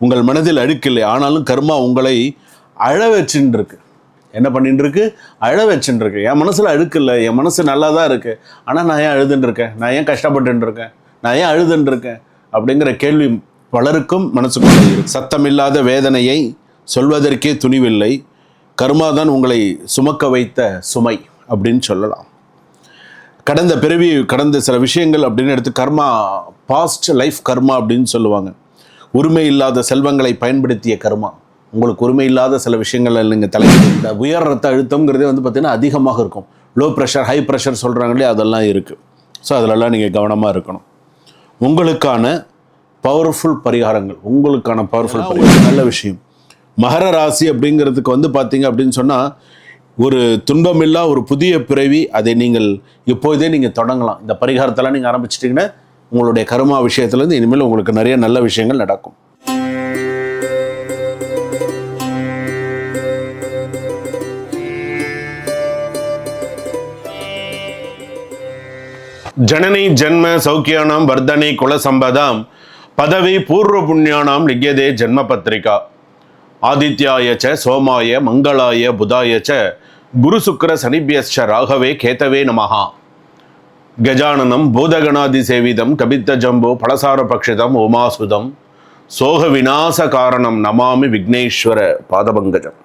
உங்கள் மனதில் அழுக்கில்லை. ஆனாலும் கர்மா உங்களை அழ வச்சுன்னு இருக்கு என்ன பண்ணிட்டு இருக்கு அழ வச்சுட்டு இருக்கு என் மனசில் அழுக்கில்லை. என் மனசு நல்லா தான் இருக்கு. ஆனால் நான் ஏன் அழுதுன்னு இருக்கேன் நான் ஏன் கஷ்டப்பட்டு இருக்கேன் நான் ஏன் அழுதுன்னு இருக்கேன் அப்படிங்கிற கேள்வி பலருக்கும் மனசுக்கும் இருக்கு. சத்தமில்லாத வேதனையை சொல்வதற்கே துணிவில்லை. கர்மாதான் உங்களை சுமக்க வைத்த சுமை அப்படின்னு சொல்லலாம். கடந்த பிறவி கடந்த சில விஷயங்கள் அப்படின்னு எடுத்து கர்மா பாஸ்ட் லைஃப் கர்மா அப்படின்னு சொல்லுவாங்க. உரிமை இல்லாத செல்வங்களை பயன்படுத்திய கர்மா. உங்களுக்கு உரிமை இல்லாத சில விஷயங்கள் நீங்கள் தலை இந்த உயர் ரத்த அழுத்தம்ங்கிறதே வந்து பார்த்தீங்கன்னா அதிகமாக இருக்கும். லோ ப்ரெஷர் ஹை ப்ரெஷர் சொல்கிறாங்களே அதெல்லாம் இருக்குது ஸோ அதிலெல்லாம் நீங்கள் கவனமாக இருக்கணும். உங்களுக்கான பவர்ஃபுல் பரிகாரங்கள் உங்களுக்கான பவர்ஃபுல் பரிகாரம். நல்ல விஷயம். மகர ராசி அப்படிங்கிறதுக்கு வந்து பார்த்தீங்க அப்படின்னு சொன்னால் ஒரு துன்பமில்லா ஒரு புதிய பிறவி அதை நீங்கள் இப்போதே நீங்கள் தொடங்கலாம். இந்த பரிகாரத்தெல்லாம் நீங்கள் ஆரம்பிச்சிட்டிங்கன்னா உங்களுடைய கருமா விஷயத்துலேருந்து இனிமேல் உங்களுக்கு நிறைய நல்ல விஷயங்கள் நடக்கும். ஜனனி ஜென்ம சௌக்கியானாம் வர்தனை குலசம்பதாம் பதவி பூர்வ புண்ணியானாம் லிக்யதே ஜன்ம பத்திரிகா ஆதித்யாய ச சோமாய மங்களாய புதாய ச குரு சுக்கர சனிபியஸ்ச ராகவே கேத்தவே நமஹா. கஜானனம் பூதகணாதி சேவிதம் கபித்த ஜம்பு பலசார பக்ஷிதம் உமாசுதம் சோக விநாச காரணம் நமாமி விக்னேஸ்வர பாதபங்கஜம்.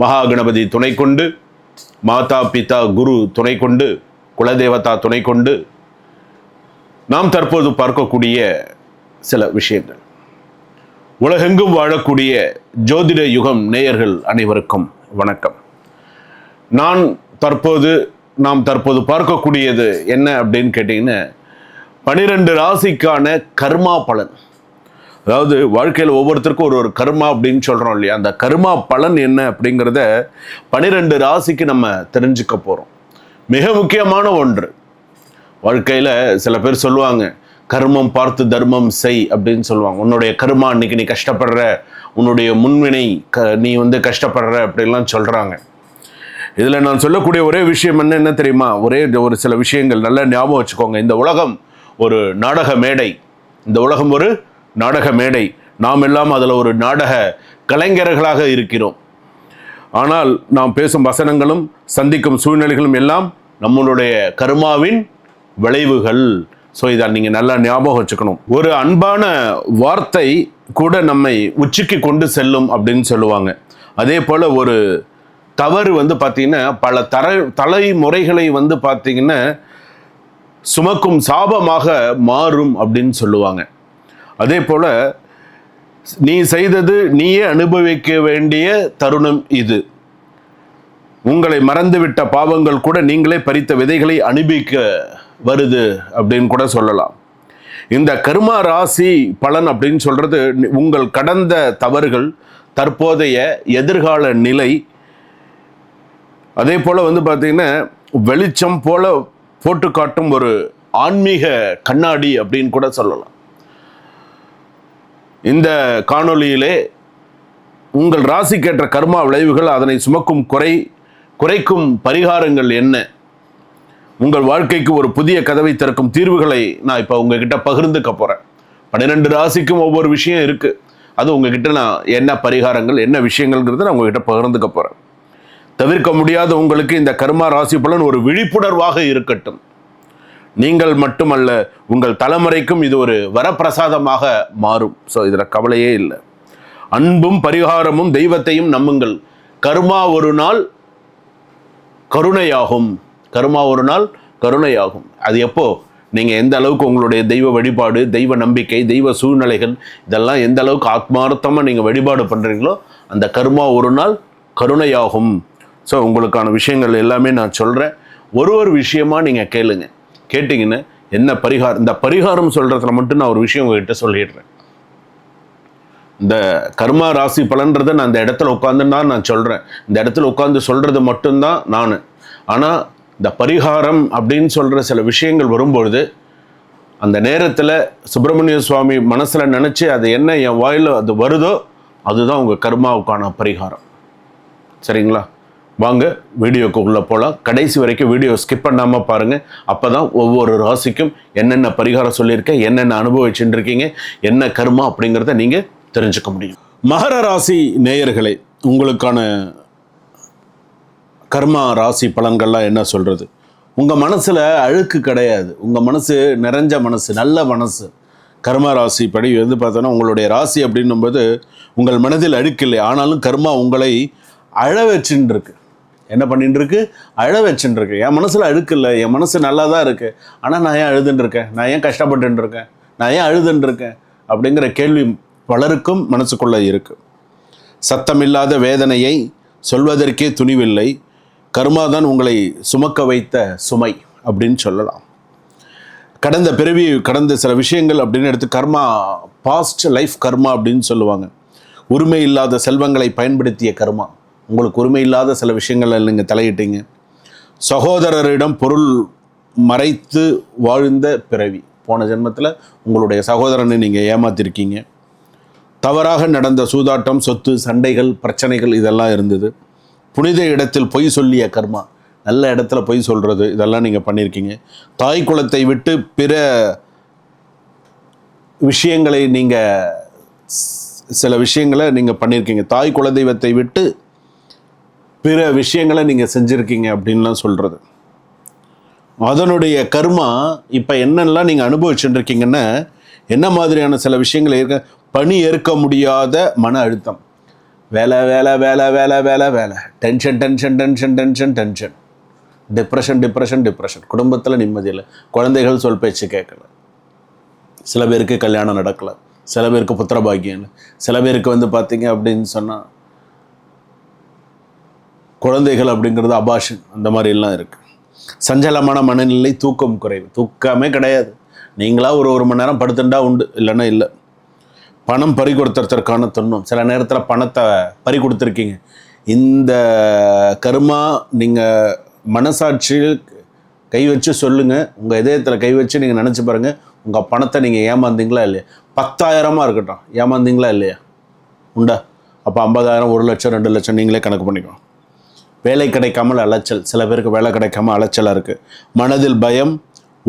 மகாகணபதி துணை கொண்டு மாதா பிதா குரு துணை கொண்டு குலதேவதா துணை கொண்டு நாம் தற்போது பார்க்கக்கூடிய சில விஷயங்கள். உலகெங்கும் வாழக்கூடிய ஜோதிட யுகம் நேயர்கள் அனைவருக்கும் வணக்கம். நான் தற்போது நாம் தற்போது பார்க்கக்கூடியது என்ன அப்படின்னு கேட்டிங்கன்னா பனிரெண்டு ராசிக்கான கர்மா பலன். அதாவது வாழ்க்கையில் ஒவ்வொருத்தருக்கும் ஒரு ஒரு கர்மா அப்படின்னு சொல்கிறோம் இல்லையா? அந்த கர்மா பலன் என்ன அப்படிங்கிறத பனிரெண்டு ராசிக்கு நம்ம தெரிஞ்சுக்க போகிறோம் மிக முக்கியமான ஒன்று. வாழ்க்கையில் சில பேர் சொல்லுவாங்க கர்மம் பார்த்து தர்மம் செய் அப்படின்னு சொல்லுவாங்க. உன்னுடைய கர்மா இன்னைக்கு நீ கஷ்டப்படுற உன்னுடைய முன்வினை க நீ வந்து கஷ்டப்படுற அப்படின்லாம் சொல்கிறாங்க இதில் நான் சொல்லக்கூடிய ஒரே விஷயம் என்ன என்ன தெரியுமா? ஒரே ஒரு சில விஷயங்கள் நல்லா ஞாபகம் வச்சுக்கோங்க. இந்த உலகம் ஒரு நாடக மேடை. இந்த உலகம் ஒரு நாடக மேடை. நாம் எல்லாம் அதில் ஒரு நாடக கலைஞர்களாக இருக்கிறோம். ஆனால் நாம் பேசும் வசனங்களும் சந்திக்கும் சூழ்நிலைகளும் எல்லாம் நம்மளுடைய கருமாவின் விளைவுகள். ஸோ இதை நீங்கள் நல்லா ஞாபகம் வச்சுக்கணும். ஒரு அன்பான வார்த்தை கூட நம்மை உச்சிக்கு கொண்டு செல்லும் அப்படின்னு சொல்லுவாங்க. அதே போல் ஒரு தவறு வந்து பார்த்திங்கன்னா பல தர தலைமுறைகளை வந்து பார்த்திங்கன்னா சுமக்கும் சாபமாக மாறும் அப்படின்னு சொல்லுவாங்க. அதே போல் நீ செய்தது நீயே அனுபவிக்க வேண்டிய தருணம் இது. உங்களை மறந்துவிட்ட பாவங்கள் கூட நீங்களே பறித்த விதைகளை அனுபவிக்க வருது அப்படின்னு கூட சொல்லலாம். இந்த கர்மா ராசி பலன் அப்படின்னு சொல்கிறது உங்கள் கடந்த தவறுகள் தற்போதைய எதிர்கால நிலை அதே போல் வந்து பார்த்தீங்கன்னா வெளிச்சம் போல் போட்டு காட்டும் ஒரு ஆன்மீக கண்ணாடி அப்படின்னு கூட சொல்லலாம். இந்த காணொளியிலே உங்கள் ராசிக்கேற்ற கர்மா விளைவுகள் அதனை சுமக்கும் குறை குறைக்கும் பரிகாரங்கள் என்ன? உங்கள் வாழ்க்கைக்கு ஒரு புதிய கதவை திறக்கும் தீர்வுகளை நான் இப்போ உங்ககிட்ட பகிர்ந்துக்க போகிறேன் பன்னிரெண்டு ராசிக்கும் ஒவ்வொரு விஷயம் இருக்குது அது உங்ககிட்ட நான் என்ன பரிகாரங்கள் என்ன விஷயங்கள்ங்கிறத நான் உங்ககிட்ட பகிர்ந்துக்க போகிறேன் தவிர்க்க முடியாத உங்களுக்கு இந்த கர்மா ராசி பலன் ஒரு விழிப்புணர்வாக இருக்கட்டும். நீங்கள் மட்டுமல்ல உங்கள் தலைமுறைக்கும் இது ஒரு வரப்பிரசாதமாக மாறும். ஸோ இதில் கவலையே இல்லை. அன்பும் பரிகாரமும் தெய்வத்தையும் நம்புங்கள். கர்மா ஒரு நாள் கருணையாகும். கர்மா ஒரு நாள் கருணையாகும். அது எப்போ? நீங்கள் எந்த அளவுக்கு உங்களுடைய தெய்வ வழிபாடு தெய்வ நம்பிக்கை தெய்வ சூழ்நிலைகள் இதெல்லாம் எந்த அளவுக்கு ஆத்மார்த்தமாக நீங்கள் வழிபாடு பண்ணுறீங்களோ அந்த கர்மா ஒரு நாள் கருணையாகும். ஸோ உங்களுக்கான விஷயங்கள் எல்லாமே நான் சொல்கிறேன் ஒரு ஒரு விஷயமா நீங்கள் கேளுங்க. கேட்டிங்கன்னு என்ன பரிகாரம் இந்த பரிகாரம் சொல்கிறதுல மட்டும் நான் ஒரு விஷயம் உங்ககிட்ட சொல்லிடுறேன். இந்த கர்மா ராசி பலன்றதை நான் இந்த இடத்துல உட்காந்துன்னா நான் சொல்கிறேன் இந்த இடத்துல உட்காந்து சொல்கிறது மட்டும்தான் நான். ஆனால் இந்த பரிகாரம் அப்படின்னு சொல்கிற சில விஷயங்கள் வரும்பொழுது அந்த நேரத்தில் சுப்பிரமணிய சுவாமி மனசில் நினச்சி அது என்ன என் வாயில் அது வருதோ அதுதான் உங்கள் கர்மாவுக்கான பரிகாரம். சரிங்களா? வாங்க வீடியோக்கு உள்ளே போகலாம் கடைசி வரைக்கும் வீடியோ ஸ்கிப் பண்ணாமல் பாருங்கள் அப்போ தான் ஒவ்வொரு ராசிக்கும் என்னென்ன பரிகாரம் சொல்லியிருக்கேன் என்னென்ன அனுபவிச்சுட்டு இருக்கீங்க என்ன கர்மா அப்படிங்கிறத நீங்கள் தெரிஞ்சுக்க முடியும். மகர ராசி நேயர்களே உங்களுக்கான கர்மா ராசி பலன்கள்லாம் என்ன சொல்கிறது உங்கள் மனசில் அழுக்கு கிடையாது. உங்கள் மனசு நிறைஞ்ச மனசு நல்ல மனசு. கர்மா ராசி படி வந்து பார்த்தோன்னா உங்களுடைய ராசி அப்படின்னும்போது உங்கள் மனதில் அழுக்கு இல்லை. ஆனாலும் கர்மா உங்களை அழ வச்சுன்னு இருக்கு என்ன பண்ணிட்டு இருக்கு அழ வச்சுட்டு இருக்கு என் மனசில் அழுக்கில்லை என் மனசு நல்லா தான் இருக்குது ஆனால் நான் ஏன் அழுதுன்ட்ருக்கேன் நான் ஏன் கஷ்டப்பட்டுன்னு இருக்கேன் நான் ஏன் அழுதுன்ட்ருக்கேன் அப்படிங்கிற கேள்வி பலருக்கும் மனசுக்குள்ளே இருக்குது சத்தமில்லாத வேதனையை சொல்வதற்கே துணிவில்லை. கர்மாதான் உங்களை சுமக்க வைத்த சுமை அப்படின்னு சொல்லலாம். கடந்த பிறவி கடந்த சில விஷயங்கள் அப்படின்னு எடுத்து கர்மா பாஸ்ட் லைஃப் கர்மா அப்படின்னு சொல்லுவாங்க. உரிமை இல்லாத செல்வங்களை பயன்படுத்திய கர்மா. உங்களுக்கு உரிமை இல்லாத சில விஷயங்களை நீங்கள் தலையிட்டீங்க. சகோதரரிடம் பொருள் மறைத்து வாழ்ந்த பிறவி. போன ஜென்மத்தில் உங்களுடைய சகோதரனை நீங்கள் ஏமாத்திருக்கீங்க. தவறாக நடந்த சூதாட்டம் சொத்து சண்டைகள் பிரச்சனைகள் இதெல்லாம் இருந்தது. புனித இடத்தில் பொய் சொல்லிய கர்மா நல்ல இடத்துல பொய் சொல்கிறது இதெல்லாம் நீங்கள் பண்ணியிருக்கீங்க தாய் குலத்தை விட்டு பிற விஷயங்களை நீங்கள் சில விஷயங்களை நீங்கள் பண்ணியிருக்கீங்க தாய் குலதெய்வத்தை விட்டு பிற விஷயங்களை நீங்கள் செஞ்சுருக்கீங்க அப்படின்லாம் சொல்கிறது அதனுடைய கர்மா இப்போ என்னெல்லாம் நீங்கள் அனுபவிச்சுட்டு இருக்கீங்கன்னா என்ன மாதிரியான சில விஷயங்கள் இருக்க பணி ஏற்க முடியாத மன அழுத்தம். வேலை வேலை வேலை வேலை வேலை வேலை. Tension tension tension tension tension depression depression depression குடும்பத்தில் நிம்மதி இல்லை. குழந்தைகள் சொல் பேச்சு கேட்கல. சில பேருக்கு கல்யாணம் நடக்கலை. சில பேருக்கு புத்திர பாக்கியம் இல்லை. சில பேருக்கு வந்து பார்த்தீங்க அப்படின்னு சொன்னால் குழந்தைகள் அப்படிங்கிறது அபாஷன் அந்த மாதிரிலாம் இருக்குது சஞ்சலமான மனநிலை தூக்கம் குறைவு. தூக்கமே கிடையாது. நீங்களாக ஒரு ஒரு மணி நேரம் படுத்துண்டா உண்டு இல்லைன்னா இல்லை. பணம் பறி கொடுத்துறதுக்கான தொன்னும் சில நேரத்தில் பணத்தை பறி கொடுத்துருக்கீங்க இந்த கருமா நீங்கள் மனசாட்சியில் கை வச்சு சொல்லுங்கள் உங்கள் இதயத்தில் கை வச்சு நீங்கள் நினச்சி பாருங்கள் உங்கள் பணத்தை நீங்கள் ஏமாந்தீங்களா இல்லையா? பத்தாயிரமாக இருக்கட்டும். ஏமாந்தீங்களா இல்லையா? உண்டா? அப்போ ஐம்பதாயிரம் ஒரு லட்சம் ரெண்டு லட்சம் நீங்களே கணக்கு பண்ணிக்கணும். வேலை கிடைக்காமல் அலைச்சல். சில பேருக்கு வேலை கிடைக்காம அலைச்சலாக இருக்குது மனதில் பயம்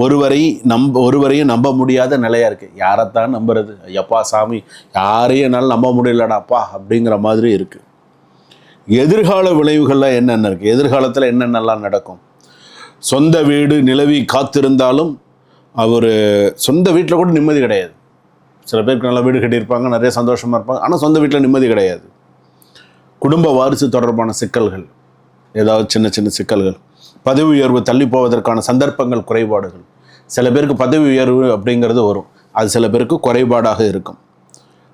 ஒருவரை நம்ப ஒருவரையும் நம்ப முடியாத நிலையாக இருக்குது யாரைத்தான் நம்புறது? ஐயப்பா சாமி யாரையும் என்னால் நம்ப முடியலடாப்பா அப்படிங்கிற மாதிரி இருக்குது எதிர்கால விளைவுகள்லாம் என்னென்ன இருக்குது எதிர்காலத்தில் என்னென்னலாம் நடக்கும்? சொந்த வீடு நிலவி காத்திருந்தாலும் அவர் சொந்த வீட்டில் கூட நிம்மதி கிடையாது. சில பேருக்கு நல்ல வீடு கட்டியிருப்பாங்க நிறைய சந்தோஷமாக இருப்பாங்க. ஆனால் சொந்த வீட்டில் நிம்மதி கிடையாது. குடும்ப வாரிசு தொடர்பான சிக்கல்கள். ஏதாவது சின்ன சின்ன சிக்கல்கள். பதவி உயர்வு தள்ளி போவதற்கான சந்தர்ப்பங்கள் குறைபாடுகள். சில பேருக்கு பதவி உயர்வு அப்படிங்கிறது வரும். அது சில பேருக்கு குறைபாடாக இருக்கும்.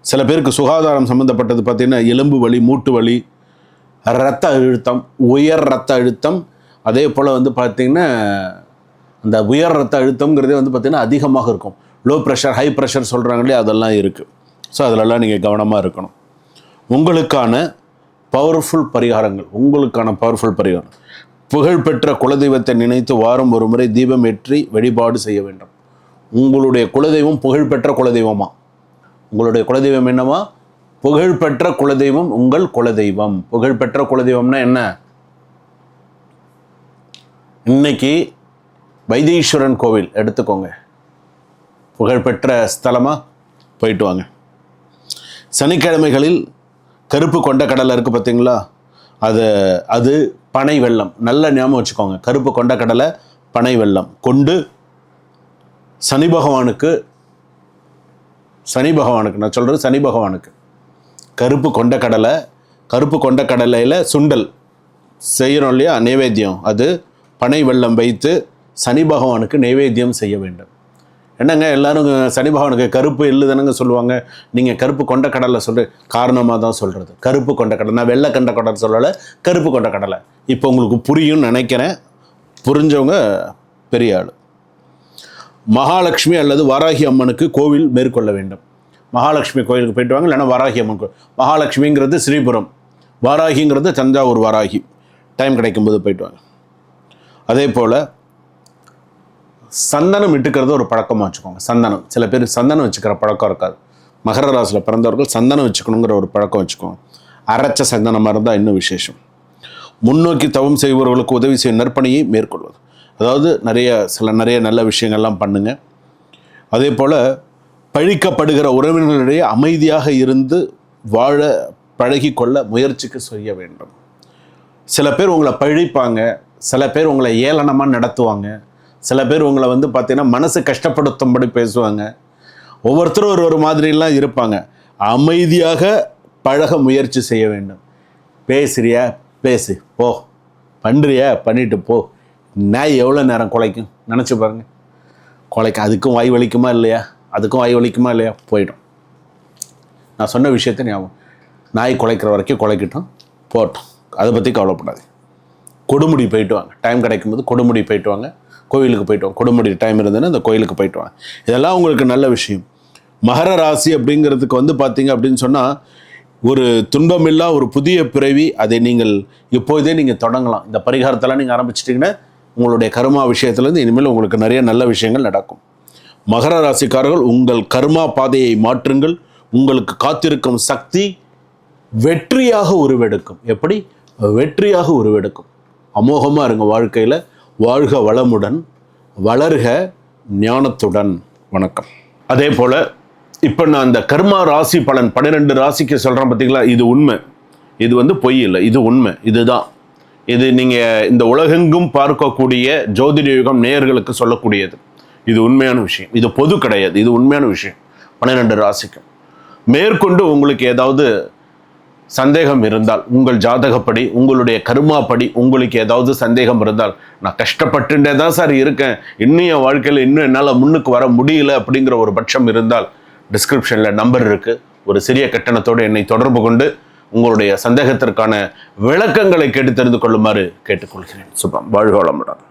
சில பேருக்கு சுகாதாரம் சம்மந்தப்பட்டது பார்த்திங்கன்னா எலும்பு வலி மூட்டு வலி இரத்த அழுத்தம் உயர் இரத்த அழுத்தம். அதே போல் வந்து பார்த்திங்கன்னா அந்த உயர் ரத்த அழுத்தம்ங்கிறதே வந்து பார்த்திங்கன்னா அதிகமாக இருக்கும். லோ ப்ரெஷர் ஹை ப்ரெஷர் சொல்கிறாங்களே அதெல்லாம் இருக்குது ஸோ அதிலெல்லாம் நீங்கள் கவனமாக இருக்கணும். உங்களுக்கான பவர்ஃபுல் பரிகாரங்கள் உங்களுக்கான பவர்ஃபுல் பரிகாரம். புகழ்பெற்ற குலதெய்வத்தை நினைத்து வாரம் ஒரு முறை தீபம் ஏற்றி வழிபாடு செய்ய வேண்டும். உங்களுடைய குலதெய்வம் புகழ்பெற்ற குலதெய்வமா? உங்களுடைய குலதெய்வம் என்னவா? புகழ்பெற்ற குலதெய்வம் உங்கள் குலதெய்வம். புகழ்பெற்ற குலதெய்வம்னா என்ன? இன்னைக்கு வைத்தீஸ்வரன் கோவில் எடுத்துக்கோங்க. புகழ்பெற்ற ஸ்தலமாக போயிட்டு வாங்க. சனிக்கிழமைகளில் கருப்பு கொண்ட கடலை இருக்குது பார்த்தீங்களா? அது அது பனை வெள்ளம் நல்ல ஞாபகம் வச்சுக்கோங்க. கருப்பு கொண்ட கடலை பனை வெள்ளம் கொண்டு சனி பகவானுக்கு சனி பகவானுக்கு நான் சொல்கிறது சனி பகவானுக்கு. கருப்பு கொண்ட கடலை கருப்பு கொண்ட கடலையில் சுண்டல். செய்கிறோம் இல்லையா? நைவேத்தியம். அது பனை வெள்ளம் வைத்து சனி பகவானுக்கு நைவேத்தியம் செய்ய வேண்டும். என்னங்க எல்லாரும் சனி பகவானுக்கு கருப்பு எள்ளு தானங்க சொல்லுவாங்க? நீங்கள் கருப்பு கொண்ட கடலை சொல்லு காரணமாக தான் சொல்கிறது கருப்பு கொண்ட கடலை. நான் வெள்ளை கண்ட கடலை சொல்லலை கருப்பு கொண்ட கடலை. இப்போ உங்களுக்கு புரியும்னு நினைக்கிறேன். புரிஞ்சவங்க பெரிய ஆள். மகாலட்சுமி அல்லது வாராகி அம்மனுக்கு கோவில் மேற்கொள்ள வேண்டும். மகாலட்சுமி கோயிலுக்கு போயிட்டு வாங்க இல்லைன்னா வாராகி அம்மன் கோயில் மகாலட்சுமிங்கிறது ஸ்ரீபுரம். வாராகிங்கிறது தஞ்சாவூர் வாராகி. டைம் கிடைக்கும்போது போயிட்டு வாங்க. அதே போல் சந்தனம் இட்டுக்கிறது ஒரு பழக்கமாக வச்சுக்கோங்க. சந்தனம். சில பேர் சந்தனம் வச்சுக்கிற பழக்கம் இருக்காது. மகர ராசியில் பிறந்தவர்கள் சந்தனம் வச்சுக்கணுங்கிற ஒரு பழக்கம் வச்சுக்கோங்க. அரைச்ச சந்தனமாக இருந்தால் இன்னும் விசேஷம். முன்னோக்கி தவம் செய்பவர்களுக்கு உதவி செய்யும் நற்பணியை மேற்கொள்வது. அதாவது நிறைய சில நிறைய நல்ல விஷயங்கள்லாம் பண்ணுங்கள் அதே போல் பழிக்கப்படுகிற உறவினர்களிடையே அமைதியாக இருந்து வாழ பழகிக்கொள்ள முயற்சிக்கு செய்ய வேண்டும். சில பேர் உங்களை பழிப்பாங்க. சில பேர் உங்களை ஏளனமாக நடத்துவாங்க. சில பேர் உங்களை வந்து பார்த்தீங்கன்னா மனசு கஷ்டப்படுத்தும்படி பேசுவாங்க. ஒவ்வொருத்தரும் ஒரு ஒரு மாதிரிலாம் இருப்பாங்க. அமைதியாக பழக முயற்சி செய்ய வேண்டும். பேசுறியா? பேசு. போ. பண்ணுறியா பண்ணிட்டு போ. நாய் எவ்வளோ நேரம் குலைக்கும்? நினச்சி பாருங்கள் குலைக்க அதுக்கும் வாய் வலிக்குமா இல்லையா? அதுக்கும் வாய் வலிக்குமா இல்லையா? போயிடும். நான் சொன்ன விஷயத்தை ஞாபகம். நாய் குலைக்கிற வரைக்கும் குலைக்கட்டும். போட்டோம் அதை பற்றி கவலைப்படாது கொடுமுடி போயிட்டு வாங்க. டைம் கிடைக்கும்போது கொடுமுடி போயிட்டு வாங்க. கோயிலுக்கு போயிட்டு வாங்க கொடுமுடி டைம் இருந்ததுன்னா அந்த கோயிலுக்கு போயிட்டு வாங்க. இதெல்லாம் உங்களுக்கு நல்ல விஷயம். மகர ராசி அப்படிங்கிறதுக்கு வந்து பார்த்தீங்க அப்படின்னு சொன்னால் ஒரு துன்பமில்லா ஒரு புதிய பிறவி அதை நீங்கள் இப்போதே நீங்கள் தொடங்கலாம். இந்த பரிகாரத்தெல்லாம் நீங்கள் ஆரம்பிச்சிட்டிங்கன்னா உங்களுடைய கர்மா விஷயத்துலேருந்து இனிமேல் உங்களுக்கு நிறைய நல்ல விஷயங்கள் நடக்கும். மகர ராசிக்காரர்கள் உங்கள் கர்மா பாதையை மாற்றுங்கள். உங்களுக்கு காத்திருக்கும் சக்தி வெற்றியாக உருவெடுக்கும். எப்படி? வெற்றியாக உருவெடுக்கும். அமோகமாக இருங்க வாழ்க்கையில். வாழ்க வளமுடன் வளர்க ஞானத்துடன். வணக்கம். அதே போல் இப்போ நான் அந்த கர்மா ராசி பலன் பன்னிரெண்டு ராசிக்கு சொல்கிறேன் பார்த்தீங்களா இது உண்மை. இது வந்து பொய் இல்லை இது உண்மை. இதுதான். இது நீங்கள் இந்த உலகெங்கும் பார்க்கக்கூடிய ஜோதிட யுகம் நேயர்களுக்கு சொல்லக்கூடியது. இது உண்மையான விஷயம். இது பொது கிடையாது இது உண்மையான விஷயம். பன்னிரெண்டு ராசிக்கும் மேற்கொண்டு உங்களுக்கு ஏதாவது சந்தேகம் இருந்தால் உங்கள் ஜாதகப்படி உங்களுடைய கருமாப்படி உங்களுக்கு ஏதாவது சந்தேகம் இருந்தால் நான் கஷ்டப்பட்டுட்டே தான் சார் இருக்கேன். இன்னும் என் வாழ்க்கையில் இன்னும் என்னால் முன்னுக்கு வர முடியல அப்படிங்கிற ஒரு பட்சம் இருந்தால் டிஸ்கிரிப்ஷனில் நம்பர் இருக்குது ஒரு சிறிய கட்டணத்தோடு என்னை தொடர்பு கொண்டு உங்களுடைய சந்தேகத்திற்கான விளக்கங்களை கேட்டு தெரிந்து கொள்ளுமாறு கேட்டுக்கொள்கிறேன். சுபம். வாழ்க வளமுடன்.